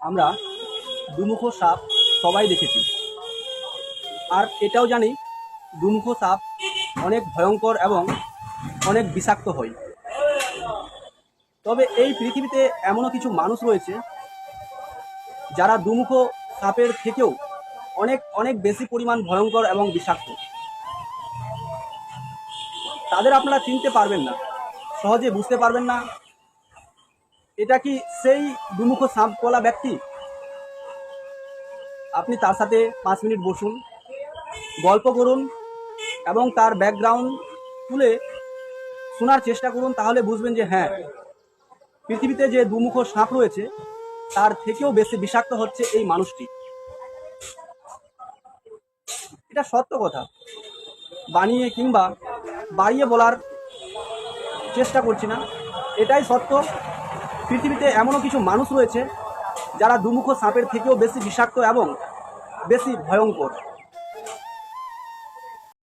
আমরা দুমুখ সাপ সবাই দেখেছি। আর এটাও জানি, দুমুখ সাপ অনেক ভয়ঙ্কর এবং অনেক বিষাক্ত হয়। তবে এই পৃথিবীতে এমনও কিছু মানুষ রয়েছে, যারা দুমুখ সাপের থেকেও অনেক অনেক বেশি পরিমাণ ভয়ঙ্কর এবং বিষাক্ত। তাদের আপনারা চিনতে পারবেন না, সহজে বুঝতে পারবেন না এটা কি সেই দুমুখ সাপওয়ালা ব্যক্তি? আপনি তার সাথে পাঁচ মিনিট বসুন, গল্প করুন এবং তার ব্যাকগ্রাউন্ড তুলে শোনার চেষ্টা করুন, তাহলে বুঝবেন যে হ্যাঁ পৃথিবীতে যে দুমুখ সাপ রয়েছে, তার থেকেও বেশি বিষাক্ত হচ্ছে এই মানুষটি। এটা সত্য কথা। বানিয়ে কিংবা বাড়িয়ে বলার চেষ্টা করছি না। এটাই সত্য। পৃথিবীতে এমনও কিছু মানুষ রয়েছে যারা দুমুখো সাপের থেকেও বেশি বিষাক্ত এবং বেশি ভয়ঙ্কর।